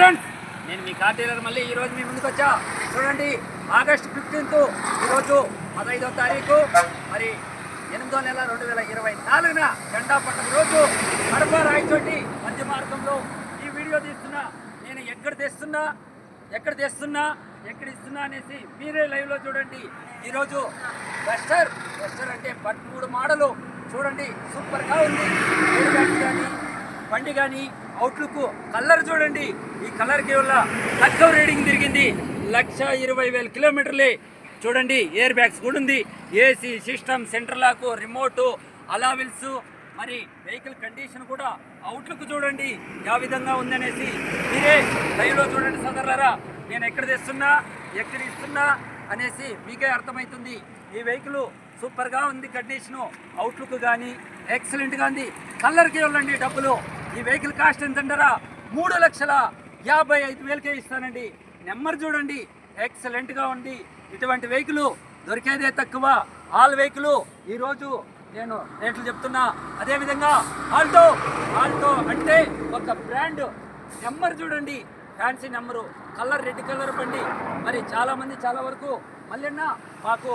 Friends నేను మీ car dealer మళ్ళీ ఈరోజు మీ ముందుకు వచ్చా. చూడండి ఆగస్ట్ ఫిఫ్టీన్త్ ఈరోజు పదహైదో తారీఖు. మరి ఎనిమిదో నెల రెండు వేల ఇరవై నాలుగున జెండా పట్టణ రోజు కడప రాయచోటి మధ్య మార్గంలో ఈ వీడియో తీస్తున్నా. నేను ఎక్కడ తెస్తున్నా ఎక్కడ తెస్తున్నా ఎక్కడ ఇస్తున్నా అనేసి మీరే లైవ్లో చూడండి. ఈరోజు వెస్టర్ వెస్టర్ అంటే పదమూడు మోడలు. చూడండి సూపర్గా ఉంది. కానీ బండి కానీ అవుట్లుక్ కలర్ చూడండి. ఈ కలర్ వల్ల తక్కువ రీడింగ్ తిరిగింది. లక్ష ఇరవై వేల కిలోమీటర్లే చూడండి ఎయిర్ బ్యాగ్స్ కూడా ఉంది. AC system center lock remote alloy wheels మరి వెహికల్ కండిషన్ కూడా అవుట్లుక్ చూడండి యా విధంగా ఉందనేసి. మీరే లైవ్లో చూడండి సోదరులారా నేను ఎక్కడ తెస్తున్నా ఎక్కడ ఇస్తున్నా అనేసి మీకే అర్థమవుతుంది ఈ వెహికల్ సూపర్గా ఉంది కండిషను అవుట్లుక్ కానీ ఎక్సలెంట్గా ఉంది. కలర్కి వెళ్ళండి డబ్బులు. ఈ వెహికల్ కాస్ట్ ఎంతంటారా? మూడు లక్షల యాభై ఐదు వేలకే ఇస్తానండి. నెంబర్ చూడండి. ఎక్సలెంట్గా ఉంది. ఇటువంటి వెహికల్ దొరికేదే తక్కువ. ఆల్ వెహికల్ ఈరోజు నేను రేట్లు చెప్తున్నా. అదేవిధంగా ఆల్టో ఆల్టో అంటే ఒక బ్రాండ్ నెంబర్ చూడండి. Fancy number colour red colour బండి. మరి చాలామంది చాలా వరకు మళ్ళీ మాకు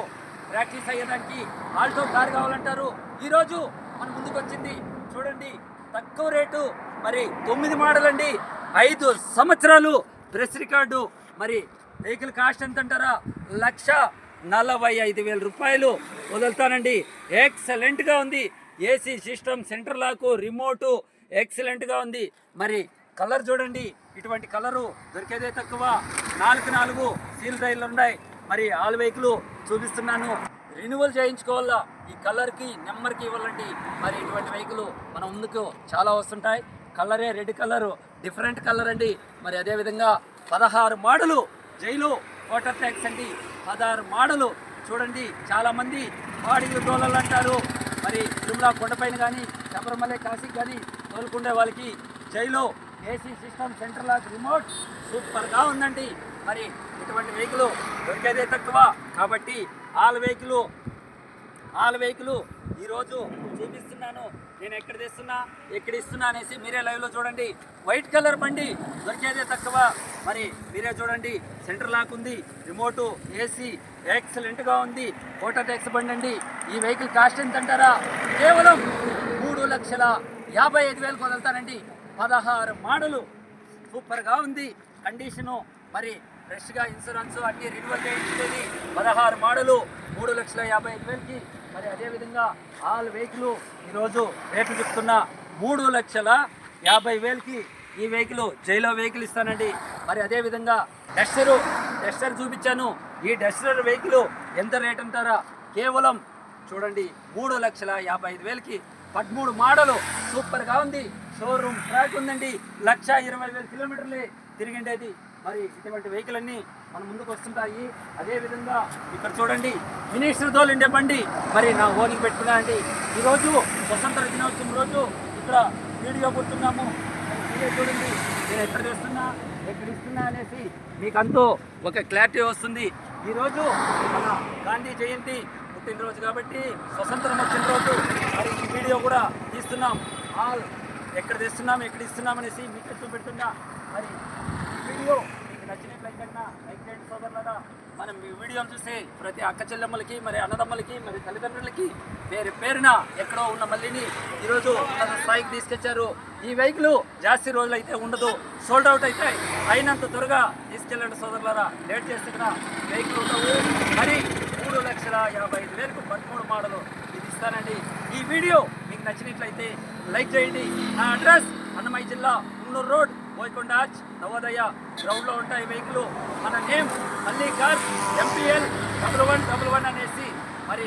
ప్రాక్టీస్ అయ్యేదానికి ఆల్టో కార్ కావాలంటారు. ఈరోజు మన ముందుకు వచ్చింది చూడండి. తక్కువ రేటు. మరి తొమ్మిది మోడల్ అండి ఐదు సంవత్సరాలు ప్రెస్ రికార్డు. మరి వెహికల్ కాస్ట్ ఎంత అంటారా లక్ష నలభై ఐదు వేల రూపాయలు వదులుతానండి. ఎక్సలెంట్గా ఉంది. AC system centre lock remote ఎక్సలెంట్గా ఉంది. మరి కలర్ చూడండి. ఇటువంటి కలరు దొరికేదే తక్కువ. నాలుగు నాలుగు సీల్ రైళ్ళు ఉన్నాయి. మరి ఆల్ వెహికల్ చూపిస్తున్నాను. రెన్యువల్ చేయించుకోవాలా? ఈ కలర్కి నెంబర్కి ఇవ్వాలండి మరి ఇటువంటి వెహికల్ మన ముందుకు చాలా వస్తుంటాయి. కలరే రెడ్ కలరు డిఫరెంట్ కలర్ అండి. మరి అదేవిధంగా పదహారు మోడలు జైలు వాటర్ ట్యాక్స్ అండి. పదహారు మోడలు చూడండి చాలామంది బాడీలు డోలర్లు అంటారు. మరి తిరుమల కొండపైన కానీ శబరిమల కాశీ కానీ తోలుకుండే వాళ్ళకి jail AC system center lock remote సూపర్గా ఉందండి. మరి ఇటువంటి వెహికల్ దొరికేదే తక్కువ. కాబట్టి ఆల్ వెహికల్ ఆల్ వెహికల్ ఈరోజు చూపిస్తున్నాను. నేను ఎక్కడ తెస్తున్నా ఎక్కడ ఇస్తున్నా అనేసి మీరే లైవ్లో చూడండి. వైట్ కలర్ బండి దొరికేదే తక్కువ. మరి మీరే చూడండి. సెంటర్ లాక్ ఉంది రిమోటు ఏసీ ఎక్సలెంట్గా ఉంది. ఫోటో ట్యాక్స్ బండి అండి. ఈ వెహికల్ కాస్ట్ ఎంత అంటారా? కేవలం మూడు లక్షల యాభై ఐదు వేలకు వదులుతానండి పదహారు మోడలు. సూపర్గా ఉంది. కండిషను మరి ఫ్రెష్గా ఇన్సూరెన్స్ అన్ని రెన్యువల్ చేయించుకొని పదహారు మోడలు మూడు లక్షల యాభై ఐదు వేలకి. మరి అదేవిధంగా ఆల్ వెహికల్ ఈరోజు రేట్లు చెప్తున్న మూడు లక్షల యాభై వేలకి ఈ వెహికల్ జైలో వెహికల్ ఇస్తానండి. మరి అదేవిధంగా డస్టరు డస్టర్ చూపించాను. ఈ డస్టర్ వెహికల్ ఎంత రేట్ అంటారా? కేవలం చూడండి మూడు లక్షల యాభై ఐదు వేలకి పదమూడు మోడలు. సూపర్గా ఉంది. షోరూమ్ ట్రాక్ ఉందండి. లక్ష ఇరవై వేల కిలోమీటర్లే తిరిగిండేది. మరి ఇటువంటి వెహికల్ అన్నీ మన ముందుకు వస్తుంటాయి. అదేవిధంగా ఇక్కడ చూడండి మినిస్టర్ దోలిండే బండి. మరి నా ఓనికి పెట్టుకున్నా అండి ఈరోజు స్వతంత్ర దినోత్సవం రోజు ఇక్కడ వీడియో కొడుతున్నాము వీడియో చూడండి నేను ఎక్కడ చేస్తున్నా ఎక్కడ ఇస్తున్నా అనేసి మీకంతో ఒక క్లారిటీ వస్తుంది. ఈరోజు మన గాంధీ జయంతి పుట్టినరోజు కాబట్టి స్వతంత్రం వచ్చిన రోజు మరి ఈ వీడియో కూడా తీస్తున్నాం. ఆల్ ఎక్కడ తెస్తున్నాం ఎక్కడ ఇస్తున్నాం అనేసి మీకు చూపెడుతున్నా. మరి వీడియో మీకు నచ్చినట్లయితే కన్నా లైక్ చేయండి సోదరులరా. మనం ఈ వీడియోని చూస్తే ప్రతి అక్క చెల్లెమ్మలకి మరి అన్నదమ్మలకి మరి తల్లిదండ్రులకి పేరు పేరున ఎక్కడో ఉన్న మళ్ళీని ఈరోజు తన స్థాయికి తీసుకొచ్చారు. ఈ వెహికల్ జాస్తి రోజులు అయితే ఉండదు. సోల్డ్ అవుట్ అయితే అయినంత త్వరగా తీసుకెళ్ళండి సోదరులారా. లేట్ చేస్తే కూడా వెహికల్ ఉండవు. మరి మూడు లక్షల యాభై ఐదు వేలకు పదమూడు మోడలు ఇది ఇస్తానండి. ఈ వీడియో మీకు నచ్చినట్లయితే లైక్ చేయండి. నా అడ్రస్ అన్నమయ్య జిల్లా ఉన్నూరు రోడ్ బోయకొండ ఆర్చ్ నవోదయ గ్రౌండ్లో ఉంటాయి వెహికల్. మన నేమ్ మళ్ళీ car MPL double one double one అనేసి మరి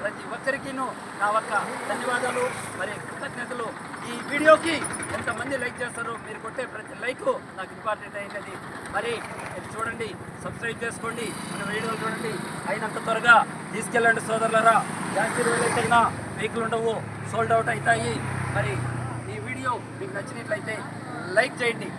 ప్రతి ఒక్కరికిను నా ఒక్క ధన్యవాదాలు. మరి కృతజ్ఞతలు. ఈ వీడియోకి ఎంతమంది లైక్ చేస్తారో మీరు కొట్టే ప్రతి లైక్ నాకు ఇంపార్టెంట్ అయినది మరి చూడండి సబ్స్క్రైబ్ చేసుకోండి. మన వీడియోలు చూడండి. అయినంత త్వరగా తీసుకెళ్ళండి సోదరులరా. జాస్తి రోజులైతే వెహికల్ ఉండవు. సోల్డ్ అవుట్ అవుతాయి. మరి ఈ వీడియో మీకు నచ్చినట్లయితే life-changing.